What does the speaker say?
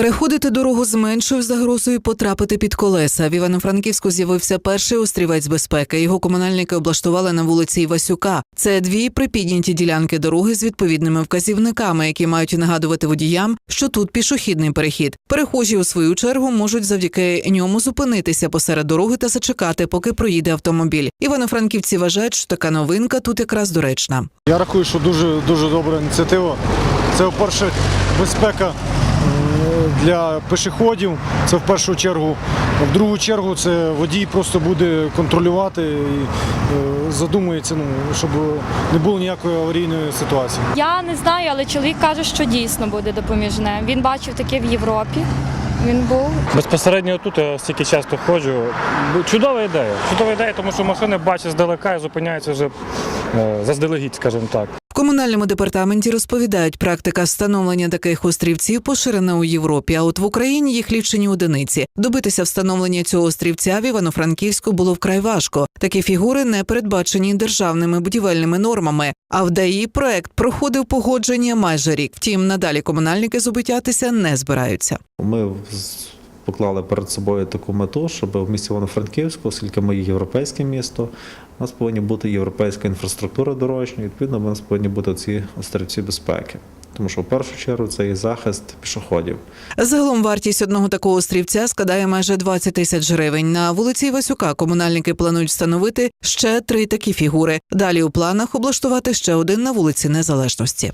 Переходити дорогу з меншою загрозою потрапити під колеса. В Івано-Франківську з'явився перший острівець безпеки. Його комунальники облаштували на вулиці Івасюка. Це дві припідняті ділянки дороги з відповідними вказівниками, які мають нагадувати водіям, що тут пішохідний перехід. Перехожі у свою чергу можуть завдяки ньому зупинитися посеред дороги та зачекати, поки проїде автомобіль. Івано-франківці вважають, що така новинка тут якраз доречна. Я рахую, що дуже дуже добра ініціатива. Це, по-перше, безпека для пішоходів. Це в першу чергу. В другу чергу це водій просто буде контролювати і е, задумується, ну, щоб не було ніякої аварійної ситуації. Я не знаю, але чоловік каже, що дійсно буде допоміжне. Він бачив таке в Європі. Він був. Безпосередньо тут я стільки часто ходжу. Чудова ідея. Чудова ідея, тому що машини бачать здалека і зупиняються вже е, заздалегідь, скажімо так. Комунальному департаменті розповідають, практика встановлення таких острівців поширена у Європі. А от в Україні їх лічені одиниці. Добитися встановлення цього острівця в Івано-Франківську було вкрай важко. Такі фігури не передбачені державними будівельними нормами. А в ДАІ проект проходив погодження майже рік. Втім, надалі комунальники зубитятися не збираються. Ми поклали перед собою таку мету, щоб в місті Івано-Франківську, оскільки ми є європейське місто, у нас повинні бути європейська інфраструктура дорожня, відповідно, у нас повинні бути ці острівці безпеки. Тому що в першу чергу це і захист пішоходів. Загалом вартість одного такого острівця складає майже 20 тисяч гривень. На вулиці Івасюка комунальники планують встановити ще три такі фігури. Далі у планах облаштувати ще один на вулиці Незалежності.